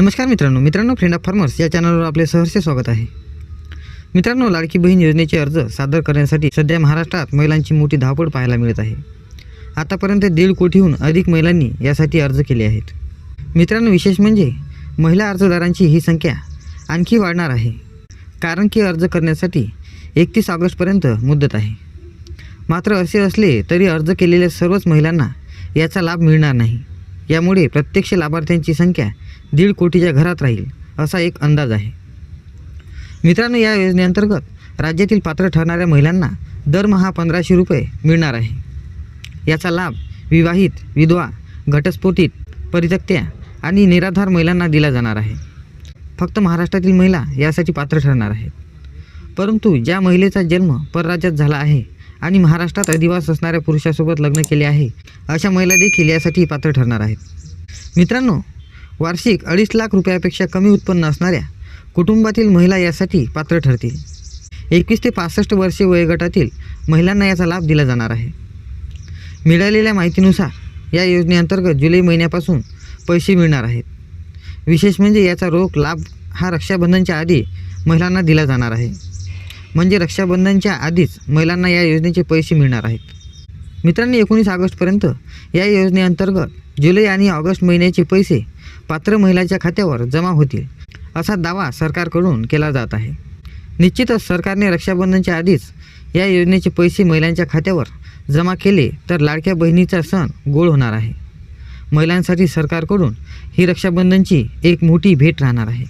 नमस्कार मित्रांनो मित्रांनो फ्रेंड ऑफ फार्मर्स या चॅनलवर आपले सहर्ष स्वागत आहे. मित्रांनो लाडकी बहीण योजनेचे अर्ज सादर करण्यासाठी सध्या महाराष्ट्रात महिलांची मोठी धावपळ पाहायला मिळत आहे. आतापर्यंत दीड कोटीहून अधिक महिलांनी यासाठी अर्ज केले आहेत. मित्रांनो विशेष म्हणजे महिला अर्जदारांची ही संख्या आणखी वाढणार आहे. कारण की अर्ज करण्यासाठी एकतीस ऑगस्टपर्यंत मुदत आहे. मात्र असे असले तरी अर्ज केलेल्या सर्वच महिलांना याचा लाभ मिळणार नाही. यामुळे प्रत्यक्ष लाभार्थ्यांची संख्या दीड कोटीच्या घरात राहील असा एक अंदाज आहे. मित्रांनो या योजनेअंतर्गत राज्यातील पात्र ठरणाऱ्या महिलांना दरमहा पंधराशे रुपये मिळणार आहे. याचा लाभ विवाहित विधवा घटस्फोटित परित्यक्त्या आणि निराधार महिलांना दिला जाणार आहे. फक्त महाराष्ट्रातील महिला यासाठी पात्र ठरणार आहेत. परंतु ज्या महिलेचा जन्म परराज्यात झाला आहे आणि महाराष्ट्रात अधिवास असणाऱ्या पुरुषासोबत लग्न केले आहे. अशा महिला देखील यासाठी पात्र ठरणार आहेत. मित्रांनो वार्षिक अडीच लाख रुपयापेक्षा कमी उत्पन्न असणाऱ्या कुटुंबातील महिला यासाठी पात्र ठरतील. एकवीस ते पासष्ट वर्षे वयोगटातील महिलांना याचा लाभ दिला जाणार आहे. मिळालेल्या माहितीनुसार या योजनेअंतर्गत जुलै महिन्यापासून पैसे मिळणार आहेत. विशेष म्हणजे याचा रोख लाभ हा रक्षाबंधनच्या आधी महिलांना दिला जाणार आहे. म्हणजे रक्षाबंधनच्या आधीच महिलांना या योजनेचे पैसे मिळणार आहेत. मित्रांनी एकोणीस ऑगस्टपर्यंत या योजनेअंतर्गत जुलै आणि ऑगस्ट महिन्याचे पैसे पात्र महिलाच्या खात्यावर जमा होतील असा दावा सरकारकडून केला जात आहे. निश्चितच सरकारने रक्षाबंधनच्या आधीच या योजनेचे पैसे महिलांच्या खात्यावर जमा केले तर लाडक्या बहिणीचा सण गोळ होणार आहे. महिलांसाठी सरकारकडून ही रक्षाबंधनची एक मोठी भेट राहणार आहे.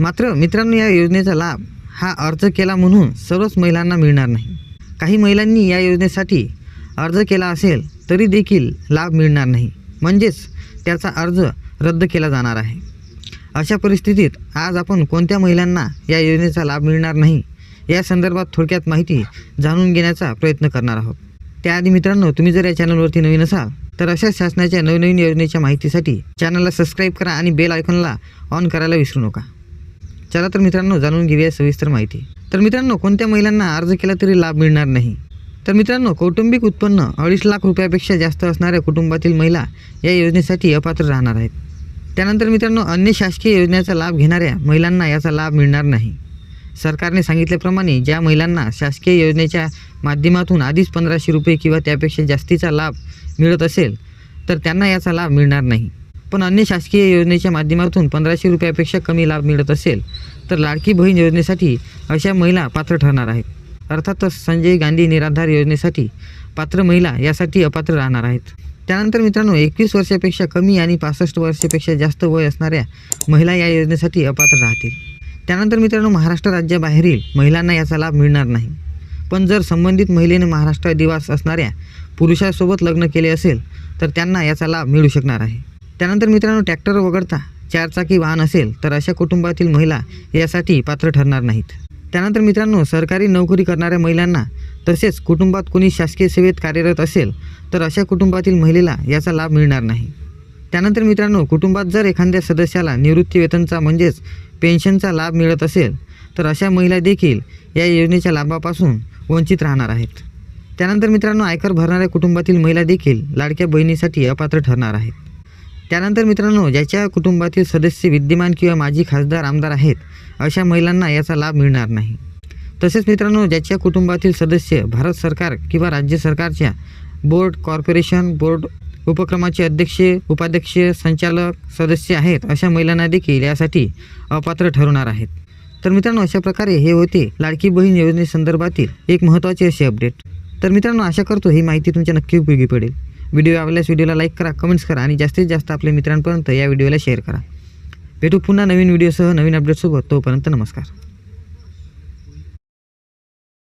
मात्र मित्रांनो या योजनेचा लाभ हा अर्ज केला म्हणून सर्वच महिलांना मिळणार नाही. काही महिलांनी या योजनेसाठी अर्ज केला असेल तरी देखील लाभ मिळणार नाही. म्हणजेच त्याचा अर्ज रद्द केला जाणार आहे. अशा परिस्थितीत आज आपण कोणत्या महिलांना या योजनेचा लाभ मिळणार नाही या संदर्भात थोडक्यात माहिती जाणून घेण्याचा प्रयत्न करणार आहोत. त्याआधी मित्रांनो तुम्ही जर या चॅनलवरती नवीन असाल तर अशा शासनाच्या नवनवीन योजनेच्या माहितीसाठी चॅनलला सबस्क्राईब करा आणि बेल आयकॉनला ऑन करायला विसरू नका. चला तर मित्रांनो जाणून घेऊया सविस्तर माहिती. तर मित्रांनो कोणत्या महिलांना अर्ज केला तरी लाभ मिळणार नाही? तर मित्रांनो कौटुंबिक उत्पन्न अडीच लाख रुपयापेक्षा जास्त असणाऱ्या कुटुंबातील महिला या योजनेसाठी अपात्र राहणार आहेत. त्यानंतर मित्रांनो अन्य शासकीय योजनेचा लाभ घेणाऱ्या महिलांना याचा लाभ मिळणार नाही. सरकारने सांगितल्याप्रमाणे ज्या महिलांना शासकीय योजनेच्या माध्यमातून आधीच पंधराशे रुपये किंवा त्यापेक्षा जास्तीचा लाभ मिळत असेल तर त्यांना याचा लाभ मिळणार नाही. पण अन्य शासकीय योजनेच्या माध्यमातून पंधराशे रुपयापेक्षा कमी लाभ मिळत असेल तर लाडकी बहीण योजनेसाठी अशा महिला पात्र ठरणार आहेत. अर्थातच संजय गांधी निराधार योजनेसाठी पात्र महिला यासाठी अपात्र राहणार आहेत. त्यानंतर मित्रांनो एकवीस वर्षापेक्षा कमी आणि पासष्ट वर्षापेक्षा जास्त वय असणाऱ्या महिला या योजनेसाठी अपात्र राहतील. त्यानंतर मित्रांनो महाराष्ट्र राज्याबाहेरील महिलांना याचा लाभ मिळणार नाही. पण जर संबंधित महिलेने महाराष्ट्र दिवास असणाऱ्या पुरुषासोबत लग्न केले असेल तर त्यांना याचा लाभ मिळू शकणार आहे. त्यानंतर मित्रांनो ट्रॅक्टर वगळता चारचाकी वाहन असेल तर अशा कुटुंबातील महिला यासाठी पात्र ठरणार नाहीत. त्यानंतर मित्रांनो सरकारी नोकरी करणाऱ्या महिलांना तसेच कुटुंबात कोणी शासकीय सेवेत कार्यरत असेल तर अशा कुटुंबातील महिलेला याचा लाभ मिळणार नाही. त्यानंतर मित्रांनो कुटुंबात जर एखाद्या सदस्याला निवृत्ती वेतनचा म्हणजेच पेन्शनचा लाभ मिळत असेल तर अशा महिला देखील या योजनेच्या लाभापासून वंचित राहणार आहेत. त्यानंतर मित्रांनो आयकर भरणाऱ्या कुटुंबातील महिला देखील लाडक्या बहिणीसाठी अपात्र ठरणार आहेत. त्यानंतर मित्रांनो ज्याच्या कुटुंबातील सदस्य विद्यमान किंवा माजी खासदार आमदार आहेत अशा महिलांना याचा लाभ मिळणार नाही. तसेच मित्रांनो ज्याच्या कुटुंबातील सदस्य भारत सरकार किंवा राज्य सरकारच्या बोर्ड कॉर्पोरेशन बोर्ड उपक्रमाचे अध्यक्ष उपाध्यक्ष संचालक सदस्य आहेत अशा महिलांना देखील यासाठी अपात्र ठरवणार आहेत. तर मित्रांनो अशा प्रकारे हे होते लाडकी बहीण योजनेसंदर्भातील एक महत्त्वाचे असे अपडेट. तर मित्रांनो आशा करतो ही माहिती तुमच्या नक्की उपयोगी पडेल. व्हिडिओ आवडल्यास व्हिडिओला लाईक करा कमेंट्स करा आणि जास्तीत जास्त आपल्या मित्रांपर्यंत या व्हिडिओला शेअर करा. भेटू पुन्हा नवीन व्हिडिओसह नवीन अपडेटसोबत तोपर्यंत नमस्कार.